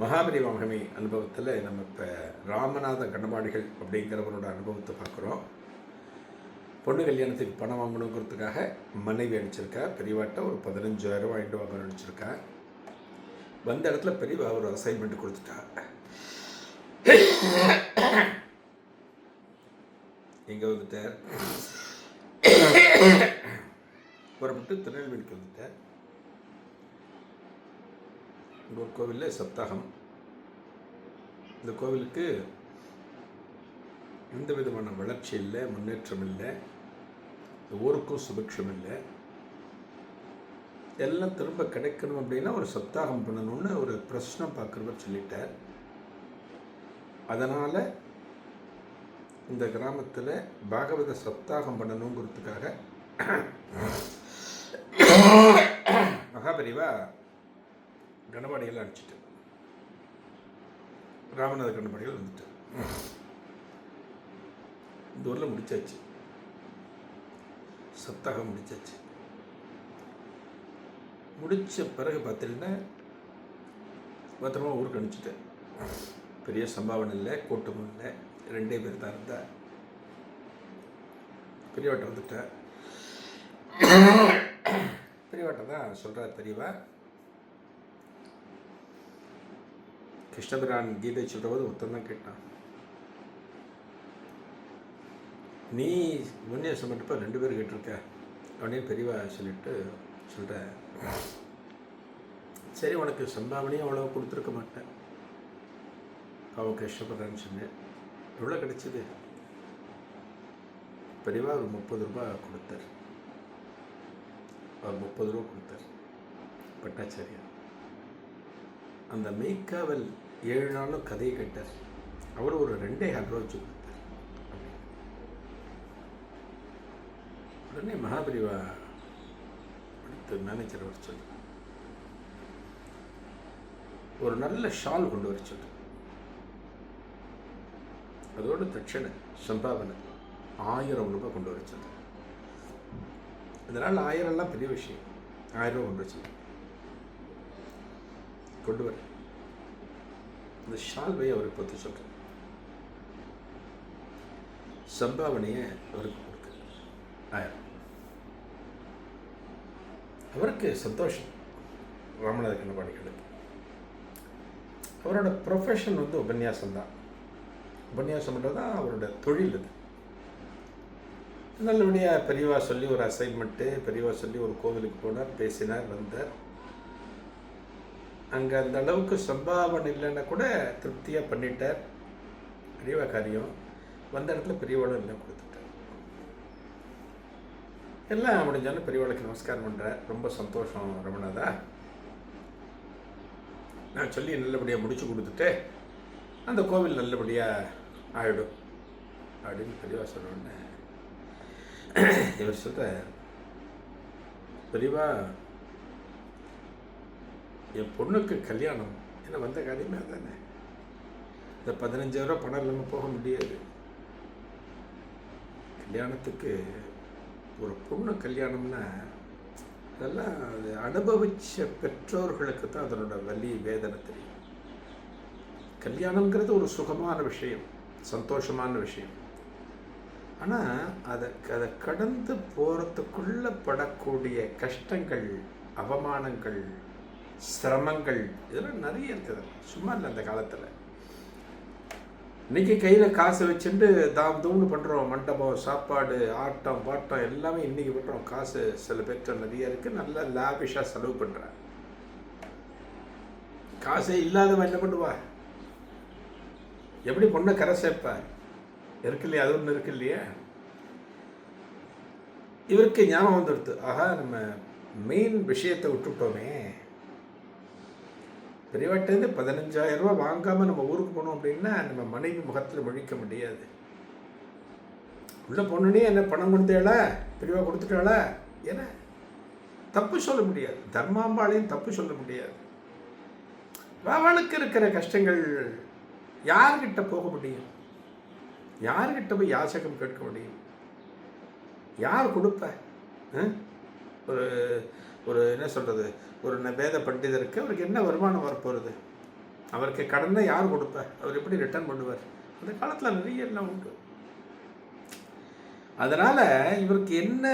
மகாபலி மகிமை அனுபவத்தில் நம்ம இப்போ ராமநாத கண்ணமாடிகள் அப்படிங்கிறவரோட அனுபவத்தை பார்க்குறோம். பொண்ணு கல்யாணத்துக்கு பணம் வாங்கணுங்கிறதுக்காக மனைவி அனுப்பிச்சிருக்கா. பெரியவாட்ட ஒரு பதினஞ்சாயிரம் வாங்கிட்டு வாங்க அனுப்பிச்சிருக்கா. வந்த இடத்துல பெரியவா ஒரு அசைன்மெண்ட் கொடுத்துட்டா. இங்கே வந்துட்டார்? புறப்பட்டு திருநெல்வேலிக்கு வந்துட்டார். இங்கே ஒரு கோவிலில் சப்தாகம். இந்த கோவிலுக்கு எந்த விதமான வளர்ச்சி இல்லை முன்னேற்றம் இல்லை இந்த ஊருக்கும் சுபிக்ஷம் இல்லை. எல்லாம் திரும்ப கிடைக்கணும் அப்படின்னா ஒரு சப்தாகம் பண்ணணும்னு ஒரு பிரச்சனை பார்க்குறவர் சொல்லிட்டார். அதனால் இந்த கிராமத்தில் பாகவத சப்தாகம் பண்ணணுங்கிறதுக்காக மகாபரிவா கணபாடிகள் அடிச்சிட்டு ராமநாத கணபாடிகள் வந்துட்டு இந்த ஊரில் முடிச்சாச்சு. சத்தாக முடிச்சாச்சு. முடித்த பிறகு பார்த்தீங்கன்னா பத்திரமா ஊருக்கு அனுப்பிச்சிட்டேன். பெரிய சம்பாவனை இல்லை கூட்டமும் இல்லை. ரெண்டே பேர் தான் இருந்தா. பெரியவாட்ட வந்துட்டேன். பெரியவாட்ட தான் சொல்கிறார் பெரியவா கிருஷ்ணபிரான் கீதை சொல்கிறபோது ஒருத்தன் தான் கேட்டான். நீ முன்னே சொன்னப்போ ரெண்டு பேர் கேட்டிருக்க. அப்படின்னு பெரியவா சொல்லிட்டு சொல்கிற சரி உனக்கு சம்பாவனையும் அவ்வளோ கொடுத்துருக்க மாட்டேன். அவன் கஷ்டப்படுறான்னு சொன்னேன். எவ்வளோ கிடைச்சிது? பெரியவா ஒரு முப்பது ரூபா கொடுத்தார். அவர் முப்பது ரூபா கொடுத்தார். பட்டாச்சாரியா அந்த மெய்க்காவல் ஏழு நாளும் கதையை கட்டார். அவர் ஒரு ரெண்டே ஹால் வச்சு கொடுத்தார். உடனே மகாபரிவா அடுத்த மேனேஜர் வர சொல்லு ஒரு நல்ல ஷால் கொண்டு வர சொல்லு. அதோட தட்சண சம்பாவனை ஆயிரம் ரூபாய் கொண்டு வர சொல்லு. அதனால் ஆயிரம்லாம் பெரிய விஷயம். ஆயிரம் ரூபாய் கொண்டு வச்சு கொண்டு வர. இந்த ஷால்வை அவருக்கு பற்றி சொல்கிறேன் சம்பாவனையை அவருக்கு கொடுக்க. ஆயிரம். அவருக்கு சந்தோஷம். ராமநாத கண்ணபாடிகளுக்கு அவரோட ப்ரொஃபஷன் வந்து உபன்யாசம் தான் உபன்யாசம் பண்ணுறது தான் அவரோட தொழில் அது. நல்லபடியாக பெரியவா சொல்லி ஒரு அசைன்மெண்ட்டு பெரியவா சொல்லி ஒரு கோவிலுக்கு போனார் பேசினார் வந்தார். அங்கே அந்த அளவுக்கு சம்பாவனை இல்லைன்னா கூட திருப்தியாக பண்ணிட்டார். பெரியவா காரியம். வந்த இடத்துல பெரியவாளும் இல்லை கொடுத்துட்டார். எல்லாம் முடிஞ்சாலும் பெரியவாளுக்கு நமஸ்காரம் பண்ணுறேன் ரொம்ப சந்தோஷம் ரமணாதா. நான் சொல்லி நல்லபடியாக முடிச்சு கொடுத்துட்டு அந்த கோவில் நல்லபடியாக ஆயிடும் அப்படின்னு பெரியவா சொன்னோடனே இவர் சொல்ற பெரியவா என் பொண்ணுக்கு கல்யாணம். என்ன வந்த காரியமே அதானே? இந்த பதினஞ்சாயிரம் பணம் இல்லாமல் போக முடியாது. கல்யாணத்துக்கு ஒரு பொண்ணு கல்யாணம்னா அதெல்லாம் அது அனுபவிச்ச பெற்றோர்களுக்கு தான் அதனோட வலி வேதனை தெரியும். கல்யாணங்கிறது ஒரு சுகமான விஷயம் சந்தோஷமான விஷயம். ஆனால் அதை அதை கடந்து போகிறதுக்குள்ளே படக்கூடிய கஷ்டங்கள் அவமானங்கள் சிரமங்கள் இதெல்லாம் நிறைய இருக்குது. சும்மா இல்லை அந்த காலத்தில். இன்னைக்கு கையில் காசு வச்சுட்டு தாம் தூண்டு பண்ணுறோம் மண்டபம் சாப்பாடு ஆட்டம் பாட்டம் எல்லாமே இன்றைக்கி பண்ணுறோம் காசு சில பேர்கிட்ட நிறைய இருக்குது நல்லா லாவிஷாக செலவு பண்ணுறேன் காசே இல்லாதவன் என்ன பண்ணுவா? எப்படி பொண்ணை கரை சேர்ப்பா? இருக்கு இல்லையா? அது ஒன்று இருக்கு இல்லையா? இவருக்கு ஞாபகம் வந்துடுது. ஆஹா நம்ம மெயின் விஷயத்தை விட்டுட்டோமே. பெரியவாட்டேருந்து பதினஞ்சாயிரம் ரூபாய் வாங்காமல் நம்ம ஊருக்கு போனோம் அப்படின்னா நம்ம மனைவி முகத்தில் முழிக்க முடியாது. உள்ள பொண்ணுனே என்ன பணம் கொடுத்தேளா பெரியவா கொடுத்துட்டாளா? ஏன்னா தப்பு சொல்ல முடியாது. தர்மாம்பாளையும் தப்பு சொல்ல முடியாது. அவளுக்கு இருக்கிற கஷ்டங்கள் யார்கிட்ட போக முடியும்? யார்கிட்ட போய் யாசகம் கேட்க முடியும்? யார் கொடுப்ப? ஒரு ஒரு என்ன சொல்கிறது ஒரு வேத பண்டிதருக்கு அவருக்கு என்ன வருமானம் வரப்போகிறது அவருக்கு கடனை யார் கொடுப்ப? அவர் எப்படி ரிட்டர்ன் பண்ணுவார்? அந்த காலத்தில் நிறைய எல்லாம் உண்டு. அதனால் இவருக்கு என்ன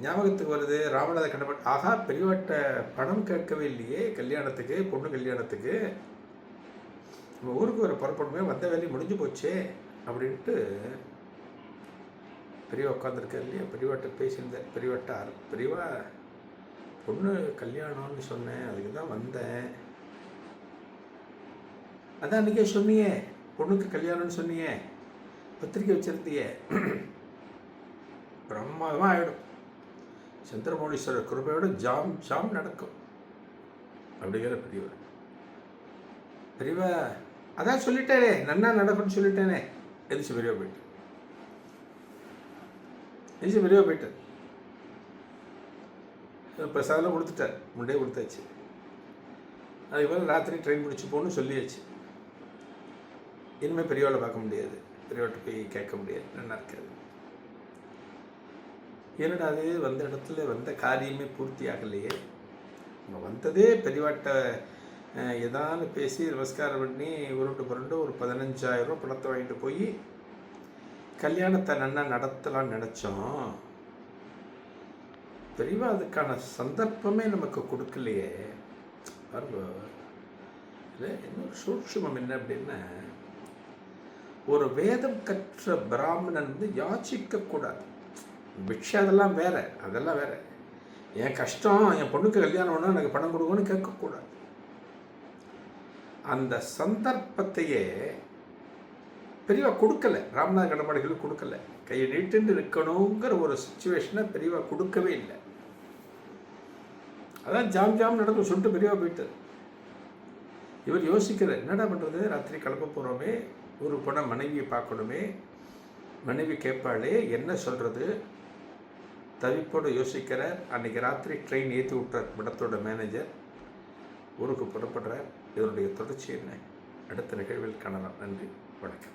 ஞாபகத்துக்கு வருது? ராமநாத கடம்பன் ஆகா பெரியவட்ட பணம் கேட்கவே இல்லையே கல்யாணத்துக்கு பொண்ணு கல்யாணத்துக்கு. நம்ம ஊருக்கு வர புறப்படமே வந்த வேலையை முடிஞ்சு போச்சே அப்படின்ட்டு பெரியவா உட்காந்துருக்கார் இல்லையா? பெரியவாட்ட பேசியிருந்தேன். பெரியவாட்டார் பெரியவா பொண்ணு கல்யாணம்னு சொன்னேன். அதுக்கு தான் வந்தேன். அதான் அன்றைக்கே சொன்னியே பொண்ணுக்கு கல்யாணம்னு சொன்னியே. பத்திரிக்கை வச்சிருந்தியே. பிரம்மாதமாக ஆகிடும் சந்திரமௌலீஸ்வரர் கிருபையோட ஜாம் ஜாம் நடக்கும். அப்படிங்கிற பெரியவர். பெரியவா அதான் சொல்லிட்டேனே நன்னா நடக்கும்னு சொல்லிட்டேனே எதிர்த்து பெரியவா போயிட்டு. எதிர்த்து பெரியவா போயிட்டு. பிரசாதம் கொடுத்துட்டார் முண்டே கொடுத்தாச்சு. அதுக்கு மேலே ராத்திரி ட்ரெயின் பிடிச்சி போகணும்னு சொல்லியாச்சு. இனிமேல் பெரியவாளை பார்க்க முடியாது. பெரியவாட்ட போய் கேட்க முடியாது. நல்லா இருக்காது. என்னடா அது வந்த இடத்துல வந்த காரியமே பூர்த்தி ஆகலையே. நம்ம வந்ததே பெரியவாட்ட அஹ், ஏதானு பேசி நமஸ்காரம் பண்ணி உருண்டு புரண்டு ஒரு பதினஞ்சாயிரம் பணத்தை வாங்கிட்டு போய் கல்யாணத்தை நல்லா நடத்தலாம்னு நினச்சோம். தெளிவாக அதுக்கான சந்தர்ப்பமே நமக்கு கொடுக்கலையே. பாருங்க. இல்லை இன்னொரு சூட்சமம் என்ன அப்படின்னா ஒரு வேதம் கற்ற பிராமணன் வந்து யாச்சிக்க கூடாது. பிக்ஷை அதெல்லாம் வேற அதெல்லாம் வேற. என் கஷ்டம் என் பொண்ணுக்கு கல்யாணம் பண்ணா எனக்கு பணம் கொடுக்கணும்னு கேட்கக்கூடாது. அந்த சந்தர்ப்பத்தையே பெரியவா கொடுக்கல. ராமநாத கடமாடிகளுக்கு கொடுக்கல. கையை நீட்டுன்னு இருக்கணுங்கிற ஒரு சுச்சுவேஷனை பெரியவா கொடுக்கவே இல்லை. அதான் ஜாம் ஜாம் நடக்கும் சொல்லிட்டு பெரியவா போயிட்டு இவர் யோசிக்கிறார் என்னடா பண்ணுறது ராத்திரி கிளம்ப போகிறோமே ஒரு போனால் மனைவியை பார்க்கணுமே. மனைவி கேட்பாளே என்ன சொல்கிறது தவிப்போடு யோசிக்கிறார். அன்னைக்கு ராத்திரி ட்ரெயின் ஏற்றி விட்டார் படத்தோட மேனேஜர் ஊருக்கு புறப்படுறார். இதனுடைய தொடர்ச்சி என்ன? அடுத்த நிகழ்வில் காணலாம். நன்றி. வணக்கம்.